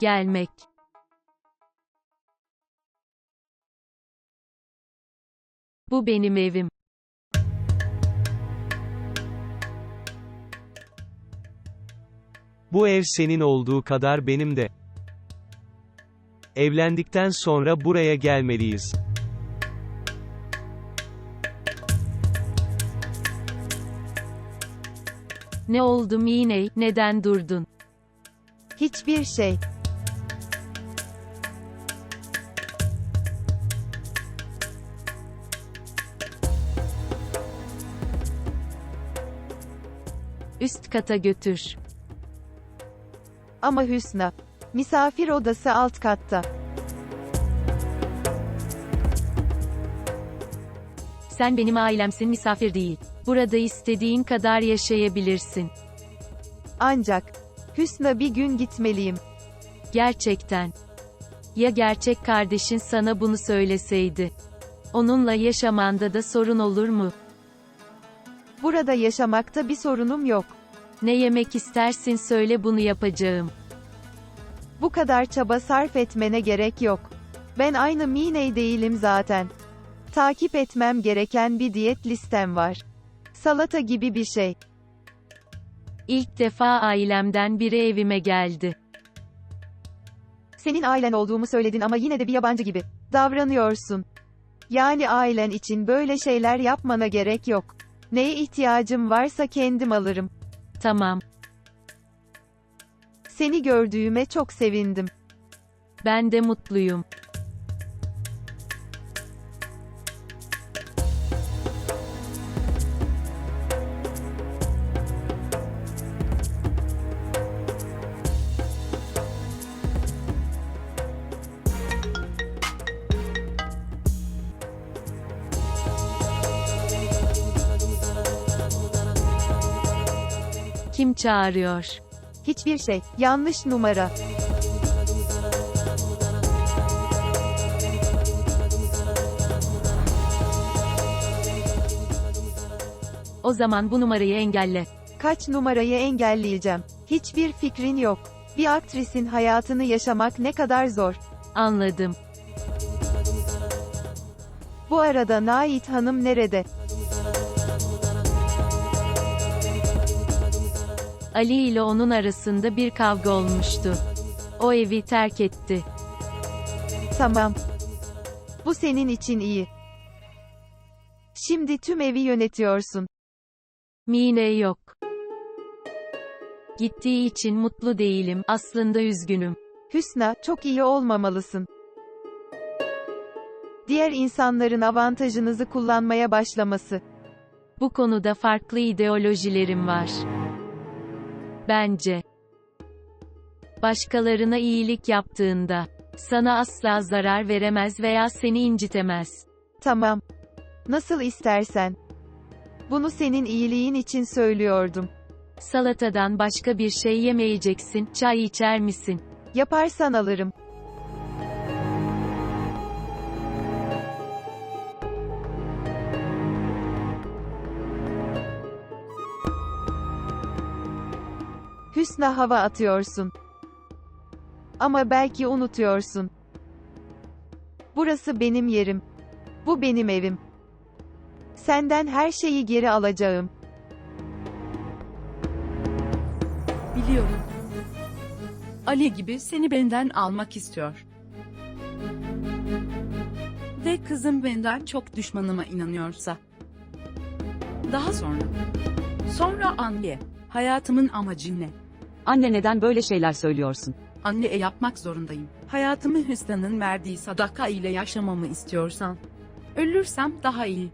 Gelmek. Bu benim evim. Bu ev senin olduğu kadar benim de. Evlendikten sonra buraya gelmeliyiz. Ne oldu Miney, neden durdun? Hiçbir şey. Üst kata götür. Ama Hüsna. Misafir odası alt katta. Sen benim ailemsin misafir değil. Burada istediğin kadar yaşayabilirsin. Ancak. Hüsna bir gün gitmeliyim. Gerçekten. Ya gerçek kardeşin sana bunu söyleseydi? Onunla yaşamanda da sorun olur mu? Burada yaşamakta bir sorunum yok. Ne yemek istersin söyle bunu yapacağım. Bu kadar çaba sarf etmene gerek yok. Ben aynı Miney değilim zaten. Takip etmem gereken bir diyet listem var. Salata gibi bir şey. İlk defa ailemden biri evime geldi. Senin ailen olduğumu söyledin ama yine de bir yabancı gibi davranıyorsun. Yani ailen için böyle şeyler yapmana gerek yok. Neye ihtiyacım varsa kendim alırım. Tamam. Seni gördüğüme çok sevindim. Ben de mutluyum. Çağırıyor? Hiçbir şey. Yanlış numara. O zaman bu numarayı engelle. Kaç numarayı engelleyeceğim? Hiçbir fikrin yok. Bir aktrisin hayatını yaşamak ne kadar zor. Anladım. Bu arada Nait Hanım nerede? Ali ile onun arasında bir kavga olmuştu. O evi terk etti. Tamam. Bu senin için iyi. Şimdi tüm evi yönetiyorsun. Mine yok. Gittiği için mutlu değilim, aslında üzgünüm. Hüsna, çok iyi olmamalısın. Diğer insanların avantajınızı kullanmaya başlaması. Bu konuda farklı ideolojilerim var. Bence. Başkalarına iyilik yaptığında, sana asla zarar veremez veya seni incitemez. Tamam. Nasıl istersen. Bunu senin iyiliğin için söylüyordum. Salatadan başka bir şey yemeyeceksin, çay içer misin? Yaparsan alırım. Hüsna hava atıyorsun. Ama belki unutuyorsun. Burası benim yerim. Bu benim evim. Senden her şeyi geri alacağım. Biliyorum. Ali gibi seni benden almak istiyor. Ve kızım benden çok düşmanıma inanıyorsa. Daha sonra. Sonra anne. Hayatımın amacı ne? Anne neden böyle şeyler söylüyorsun? Anneye yapmak zorundayım. Hayatımı Hüsna'nın verdiği sadaka ile yaşamamı istiyorsan. Ölürsem daha iyi.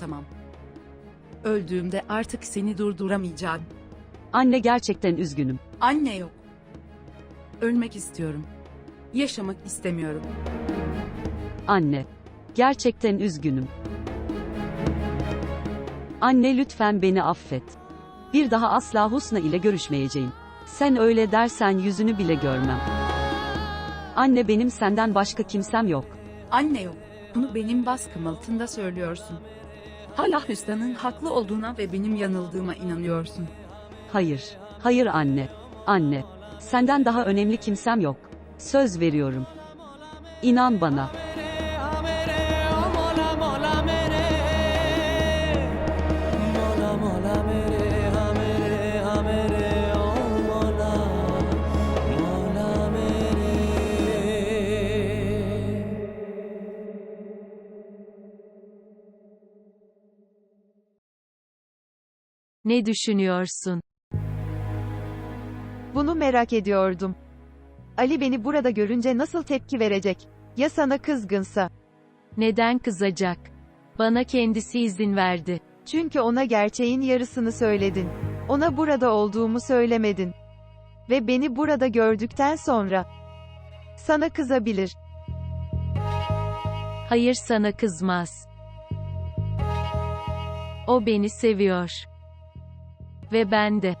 Tamam. Öldüğümde artık seni durduramayacağım. Anne gerçekten üzgünüm. Anne yok. Ölmek istiyorum. Yaşamak istemiyorum. Anne. Gerçekten üzgünüm. Anne lütfen beni affet. Bir daha asla Husna ile görüşmeyeceğim. Sen öyle dersen yüzünü bile görmem. Anne benim senden başka kimsem yok. Anne yok. Bunu benim baskım altında söylüyorsun. Hala Hüsna'nın haklı olduğuna ve benim yanıldığıma inanıyorsun. Hayır. Hayır anne. Anne. Senden daha önemli kimsem yok. Söz veriyorum. İnan bana. Ne düşünüyorsun? Bunu merak ediyordum. Ali beni burada görünce nasıl tepki verecek? Ya sana kızgınsa? Neden kızacak? Bana kendisi izin verdi. Çünkü ona gerçeğin yarısını söyledin. Ona burada olduğumu söylemedin. Ve beni burada gördükten sonra sana kızabilir. Hayır sana kızmaz. O beni seviyor. Ve ben de.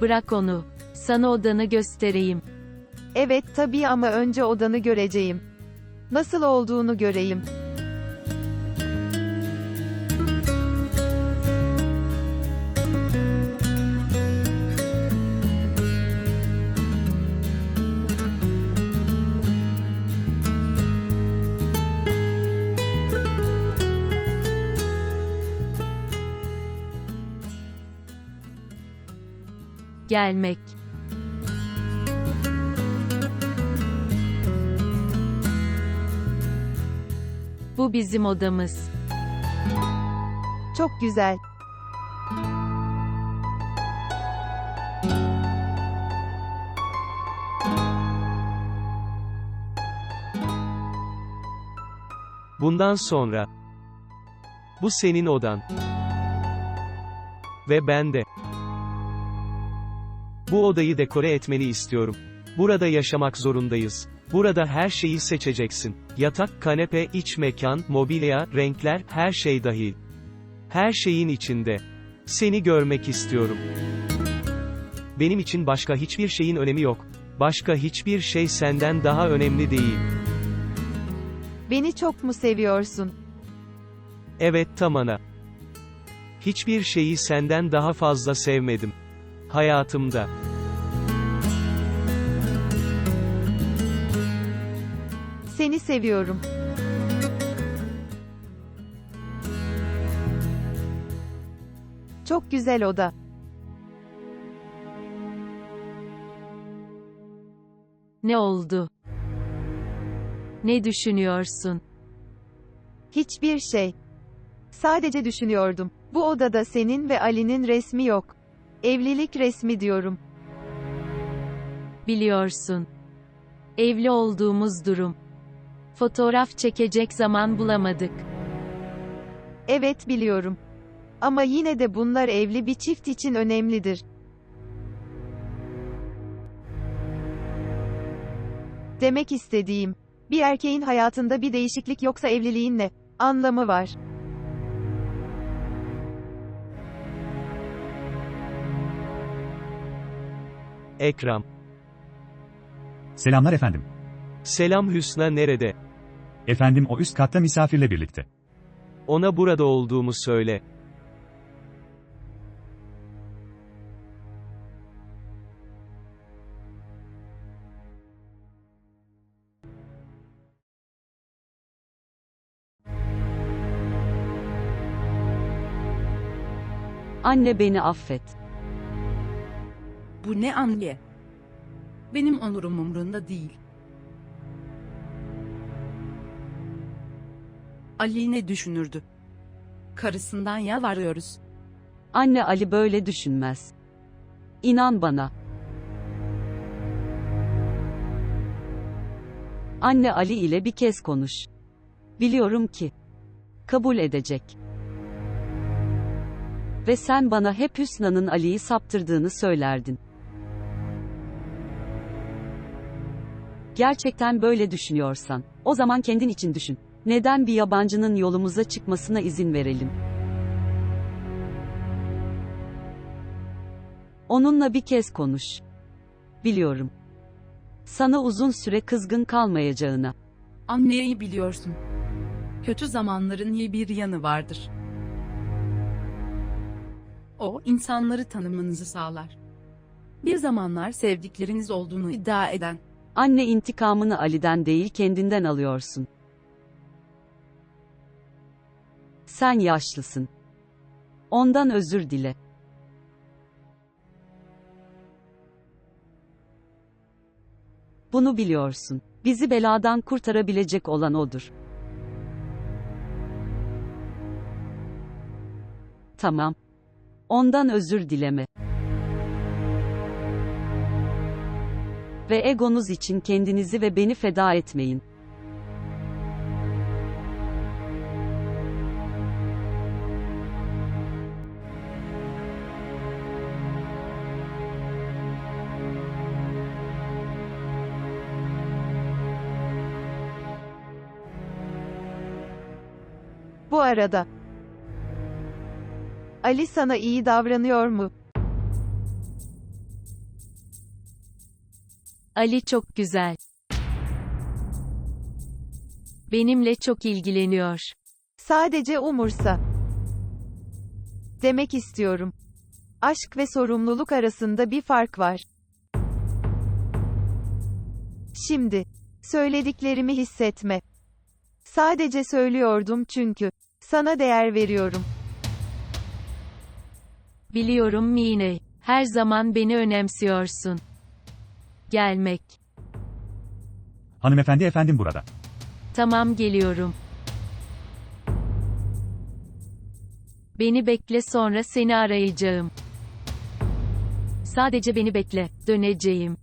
Bırak onu. Sana odanı göstereyim. Evet tabii ama önce odanı göreceğim. Nasıl olduğunu göreyim. Gelmek. Bu bizim odamız. Çok güzel. Bundan sonra. Bu senin odan. Ve ben de. Bu odayı dekore etmeni istiyorum. Burada yaşamak zorundayız. Burada her şeyi seçeceksin. Yatak, kanepe, iç mekan, mobilya, renkler, her şey dahil. Her şeyin içinde. Seni görmek istiyorum. Benim için başka hiçbir şeyin önemi yok. Başka hiçbir şey senden daha önemli değil. Beni çok mu seviyorsun? Evet Tamana. Hiçbir şeyi senden daha fazla sevmedim. Hayatımda. Seni seviyorum. Çok güzel oda. Ne oldu? Ne düşünüyorsun? Hiçbir şey. Sadece düşünüyordum. Bu odada senin ve Ali'nin resmi yok. Evlilik resmi diyorum. Biliyorsun. Evli olduğumuz durum. Fotoğraf çekecek zaman bulamadık. Evet biliyorum. Ama yine de bunlar evli bir çift için önemlidir. Demek istediğim, bir erkeğin hayatında bir değişiklik yoksa evliliğin ne anlamı var? Ekram. Selamlar efendim. Selam Hüsna nerede? Efendim o üst katta misafirle birlikte. Ona burada olduğumu söyle. Anne beni affet. Bu ne anne? Benim onurum umrunda değil. Ali ne düşünürdü? Karısından yalvarıyoruz. Anne Ali böyle düşünmez. İnan bana. Anne Ali ile bir kez konuş. Biliyorum ki kabul edecek. Ve sen bana hep Hüsna'nın Ali'yi saptırdığını söylerdin. Gerçekten böyle düşünüyorsan, o zaman kendin için düşün. Neden bir yabancının yolumuza çıkmasına izin verelim? Onunla bir kez konuş. Biliyorum. Sana uzun süre kızgın kalmayacağına. Anneyi biliyorsun. Kötü zamanların iyi bir yanı vardır. O, insanları tanımanızı sağlar. Bir zamanlar sevdikleriniz olduğunu iddia eden, Anne intikamını Ali'den değil kendinden alıyorsun. Sen yaşlısın. Ondan özür dile. Bunu biliyorsun. Bizi beladan kurtarabilecek olan odur. Tamam. Ondan özür dileme. Ve egonuz için kendinizi ve beni feda etmeyin. Bu arada. Ali sana iyi davranıyor mu? Ali çok güzel. Benimle çok ilgileniyor. Sadece umursa. Demek istiyorum. Aşk ve sorumluluk arasında bir fark var. Şimdi, söylediklerimi hissetme. Sadece söylüyordum çünkü sana değer veriyorum. Biliyorum Mine. Her zaman beni önemsiyorsun. Gelmek. Hanımefendi efendim burada. Tamam geliyorum. Beni bekle sonra seni arayacağım. Sadece beni bekle. Döneceğim.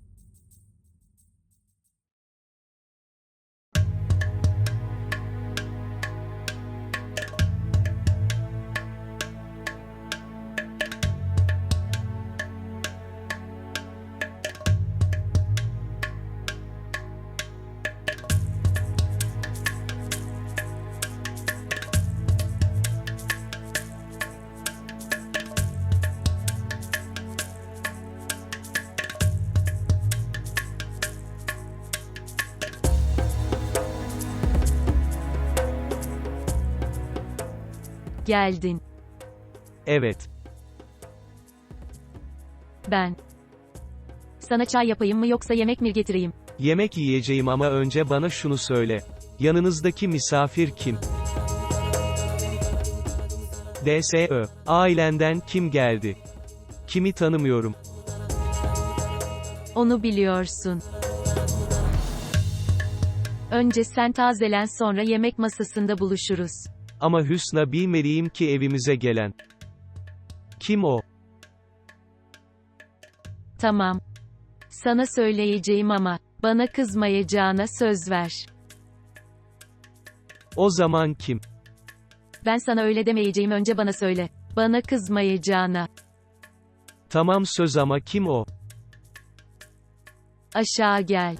Geldin. Evet. Ben. Sana çay yapayım mı yoksa yemek mi getireyim? Yemek yiyeceğim ama önce bana şunu söyle. Yanınızdaki misafir kim? DSÖ. Ailenden kim geldi? Kimi tanımıyorum. Onu biliyorsun. Önce sen tazelen sonra yemek masasında buluşuruz. Ama Hüsna bilmeliyim ki evimize gelen. Kim o? Tamam. Sana söyleyeceğim ama bana kızmayacağına söz ver. O zaman kim? Ben sana öyle demeyeceğim önce bana söyle. Bana kızmayacağına. Tamam söz ama kim o? Aşağı gel.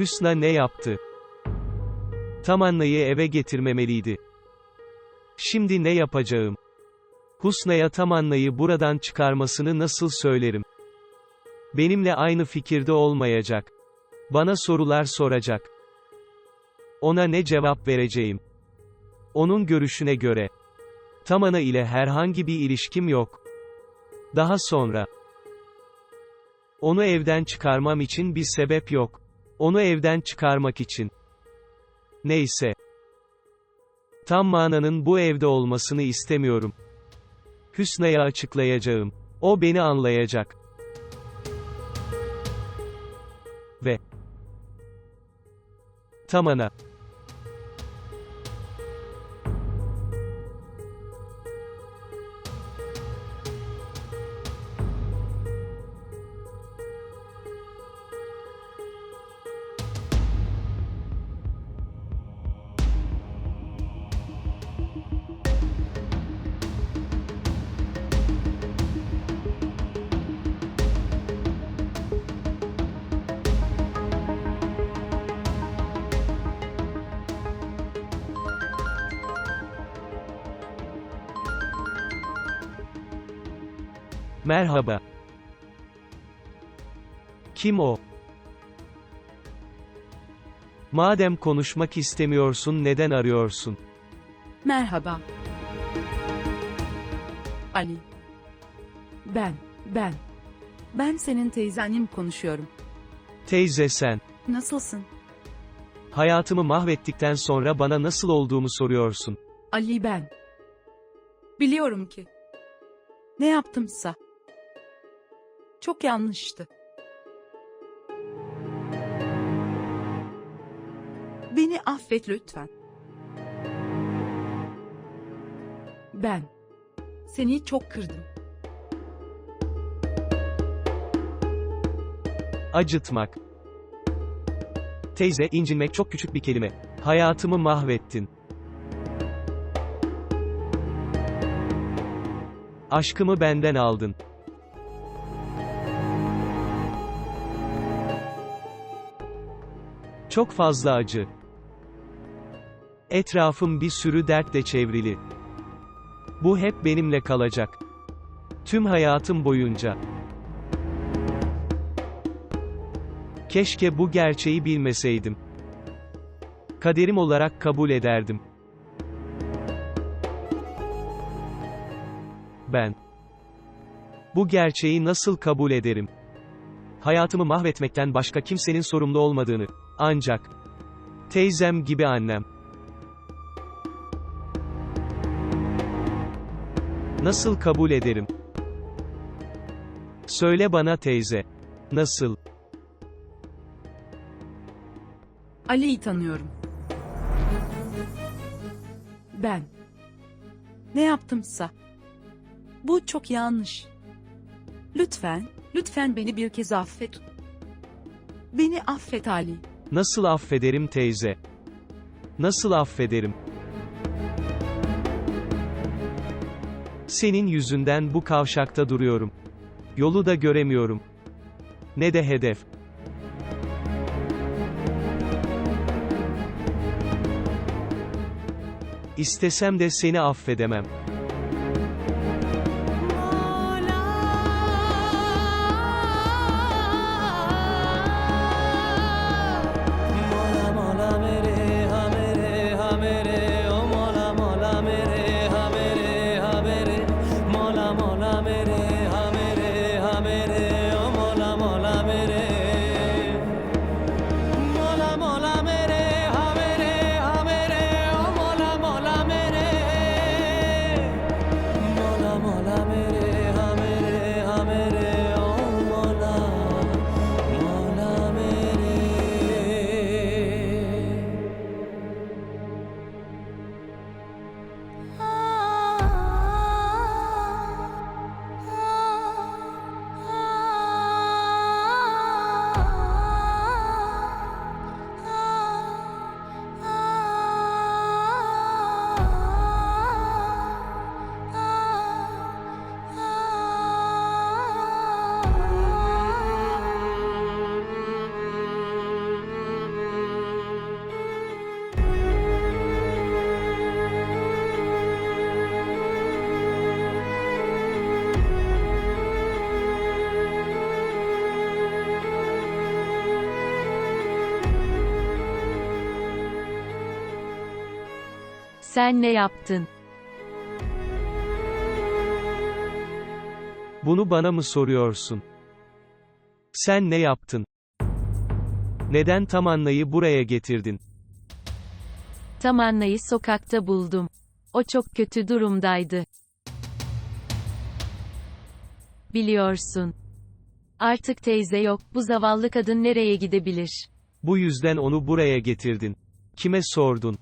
Hüsna ne yaptı? Tamanna'yı eve getirmemeliydi. Şimdi ne yapacağım? Husna'ya Tamanna'yı buradan çıkarmasını nasıl söylerim? Benimle aynı fikirde olmayacak. Bana sorular soracak. Ona ne cevap vereceğim? Onun görüşüne göre. Tamana ile herhangi bir ilişkim yok. Daha sonra. Onu evden çıkarmam için bir sebep yok. Onu evden çıkarmak için. Neyse. Tam mananın bu evde olmasını istemiyorum. Hüsna'ya açıklayacağım. O beni anlayacak. Ve Tamana Kim o? Madem konuşmak istemiyorsun neden arıyorsun? Merhaba. Ali. Ben, ben. Ben senin teyzenim konuşuyorum. Teyze sen. Nasılsın? Hayatımı mahvettikten sonra bana nasıl olduğumu soruyorsun. Ali ben. Biliyorum ki. Ne yaptımsa. Çok yanlıştı. Affet lütfen. Ben. Seni çok kırdım. Acıtmak. Teyze, incinmek çok küçük bir kelime. Hayatımı mahvettin. Aşkımı benden aldın. Çok fazla acı. Etrafım bir sürü dertle çevrili. Bu hep benimle kalacak. Tüm hayatım boyunca. Keşke bu gerçeği bilmeseydim. Kaderim olarak kabul ederdim. Ben. Bu gerçeği nasıl kabul ederim? Hayatımı mahvetmekten başka kimsenin sorumlu olmadığını. Ancak. Teyzem gibi annem. Nasıl kabul ederim? Söyle bana teyze. Nasıl? Ali'yi tanıyorum. Ben. Ne yaptımsa. Bu çok yanlış. Lütfen, lütfen beni bir kez affet. Beni affet Ali. Nasıl affederim teyze? Nasıl affederim? Senin yüzünden bu kavşakta duruyorum. Yolu da göremiyorum. Ne de hedef. İstesem de seni affedemem. it is. Sen ne yaptın? Bunu bana mı soruyorsun? Sen ne yaptın? Neden Tamanna'yı buraya getirdin? Tamanna'yı sokakta buldum. O çok kötü durumdaydı. Biliyorsun. Artık teyze yok, bu zavallı kadın nereye gidebilir? Bu yüzden onu buraya getirdin. Kime sordun?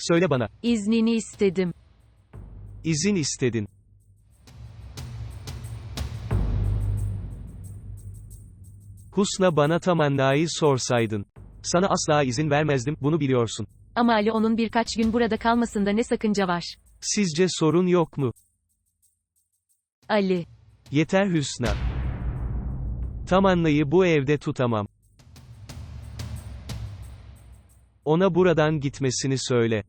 Söyle bana. İznini istedim. İzin istedin. Husna bana Tamanna'yı sorsaydın. Sana asla izin vermezdim, bunu biliyorsun. Ama Ali onun birkaç gün burada kalmasında ne sakınca var? Sizce sorun yok mu? Ali. Yeter Hüsna. Tamanna'yı bu evde tutamam. Ona buradan gitmesini söyle.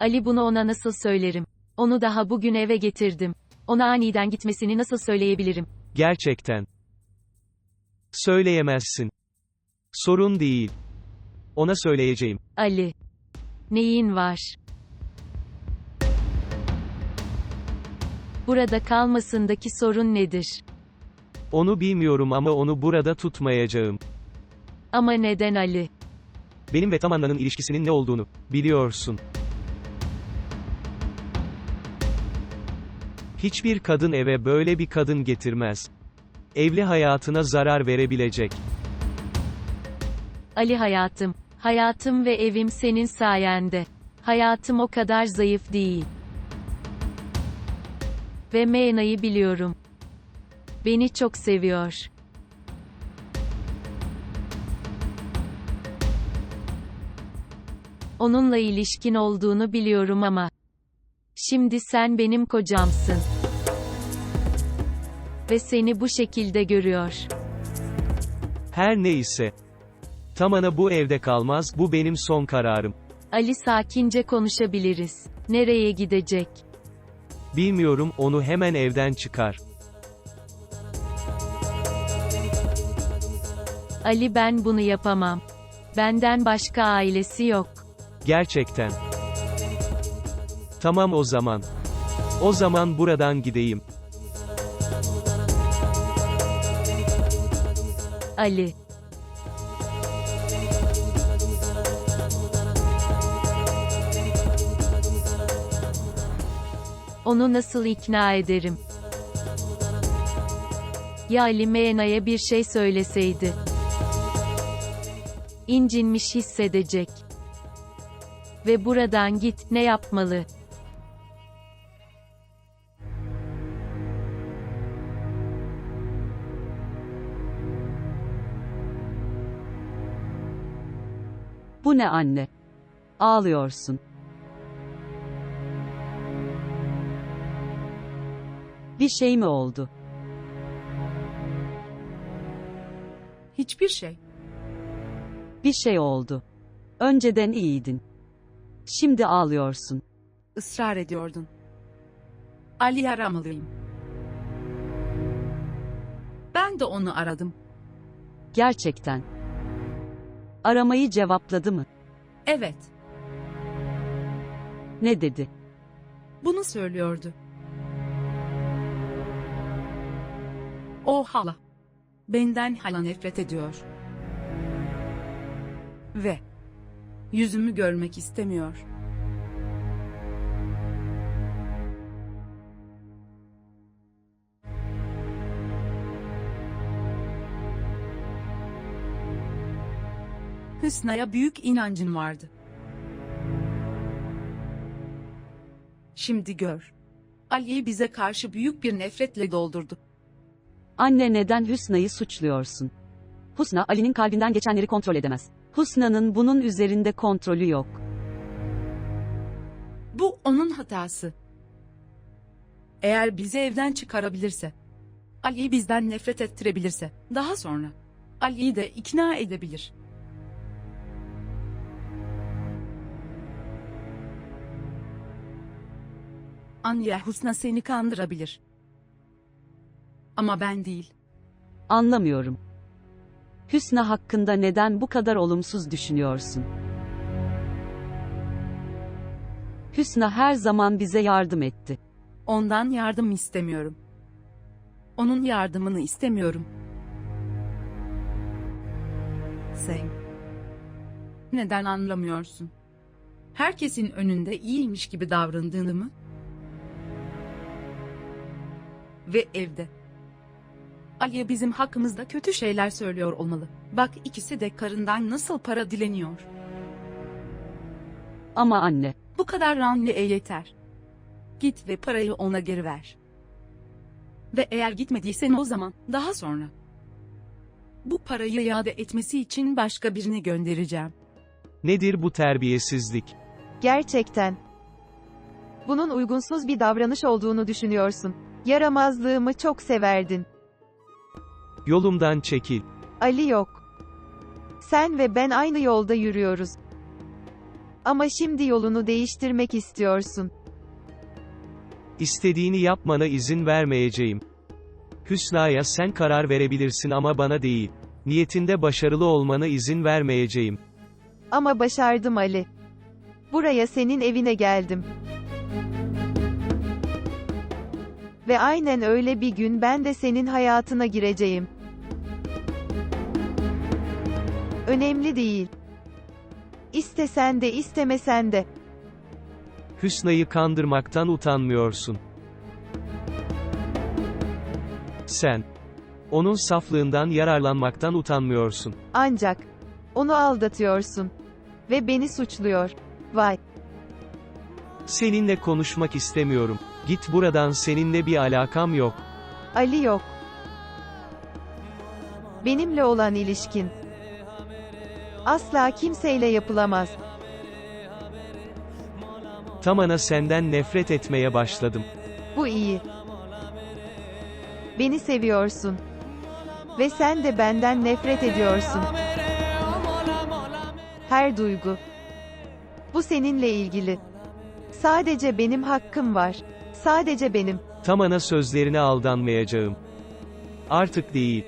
Ali bunu ona nasıl söylerim? Onu daha bugün eve getirdim. Ona aniden gitmesini nasıl söyleyebilirim? Gerçekten. Söyleyemezsin. Sorun değil. Ona söyleyeceğim. Ali. Neyin var? Burada kalmasındaki sorun nedir? Onu bilmiyorum ama onu burada tutmayacağım. Ama neden Ali? Benim ve Tamanna'nın ilişkisinin ne olduğunu biliyorsun. Hiçbir kadın eve böyle bir kadın getirmez. Evli hayatına zarar verebilecek. Ali hayatım. Hayatım ve evim senin sayende. Hayatım o kadar zayıf değil. Ve Meyna'yı biliyorum. Beni çok seviyor. Onunla ilişkin olduğunu biliyorum ama. Şimdi sen benim kocamsın. Ve seni bu şekilde görüyor. Her neyse. Tamana bu evde kalmaz, bu benim son kararım. Ali sakince konuşabiliriz. Nereye gidecek? Bilmiyorum, onu hemen evden çıkar. Ali ben bunu yapamam. Benden başka ailesi yok. Gerçekten. Tamam o zaman. O zaman buradan gideyim. Ali. Onu nasıl ikna ederim? Ya Ali Meyna'ya bir şey söyleseydi? İncinmiş hissedecek. Ve buradan git, ne yapmalı? Bu ne anne? Ağlıyorsun. Bir şey mi oldu? Hiçbir şey. Bir şey oldu. Önceden iyiydin. Şimdi ağlıyorsun. Israr ediyordun. Ali'yi aramalıyım. Ben de onu aradım. Gerçekten. Aramayı cevapladı mı? Evet, Ne dedi? bunu söylüyordu. O hala. Benden hala nefret ediyor. Ve yüzümü görmek istemiyor. Hüsna'ya büyük inancın vardı. Şimdi gör. Ali'yi bize karşı büyük bir nefretle doldurdu. Anne neden Hüsna'yı suçluyorsun? Husna Ali'nin kalbinden geçenleri kontrol edemez. Husna'nın bunun üzerinde kontrolü yok. Bu onun hatası. Eğer bizi evden çıkarabilirse, Ali'yi bizden nefret ettirebilirse, daha sonra Ali'yi de ikna edebilir. Anya Husna seni kandırabilir. Ama ben değil. Anlamıyorum. Hüsna hakkında neden bu kadar olumsuz düşünüyorsun? Hüsna her zaman bize yardım etti. Ondan yardım istemiyorum. Onun yardımını istemiyorum. Sen. Neden anlamıyorsun? Herkesin önünde iyiymiş gibi davrandığını mı? Ve evde. Aliye bizim hakkımızda kötü şeyler söylüyor olmalı. Bak ikisi de karından nasıl para dileniyor. Ama anne, Bu kadar Ranli'e yeter. Git ve parayı ona geri ver. Ve eğer gitmediysen o zaman, daha sonra. Bu parayı iade etmesi için başka birini göndereceğim. Nedir bu terbiyesizlik? Gerçekten. Bunun uygunsuz bir davranış olduğunu düşünüyorsun. Yaramazlığımı çok severdin. Yolumdan çekil. Ali yok. Sen ve ben aynı yolda yürüyoruz. Ama şimdi yolunu değiştirmek istiyorsun. İstediğini yapmana izin vermeyeceğim. Hüsna'ya sen karar verebilirsin ama bana değil. Niyetinde başarılı olmana izin vermeyeceğim. Ama başardım Ali. Buraya senin evine geldim. Ve aynen öyle bir gün ben de senin hayatına gireceğim. Önemli değil. İstesen de istemesen de. Hüsna'yı kandırmaktan utanmıyorsun. Sen. Onun saflığından yararlanmaktan utanmıyorsun. Ancak onu aldatıyorsun ve beni suçluyor. Vay. Seninle konuşmak istemiyorum. Git buradan seninle bir alakam yok. Ali yok. Benimle olan ilişkin asla kimseyle yapılamaz. Tamana senden nefret etmeye başladım. Bu iyi. Beni seviyorsun. Ve sen de benden nefret ediyorsun. Her duygu. Bu seninle ilgili. Sadece benim hakkım var. Sadece benim. Tamana sözlerine aldanmayacağım. Artık değil.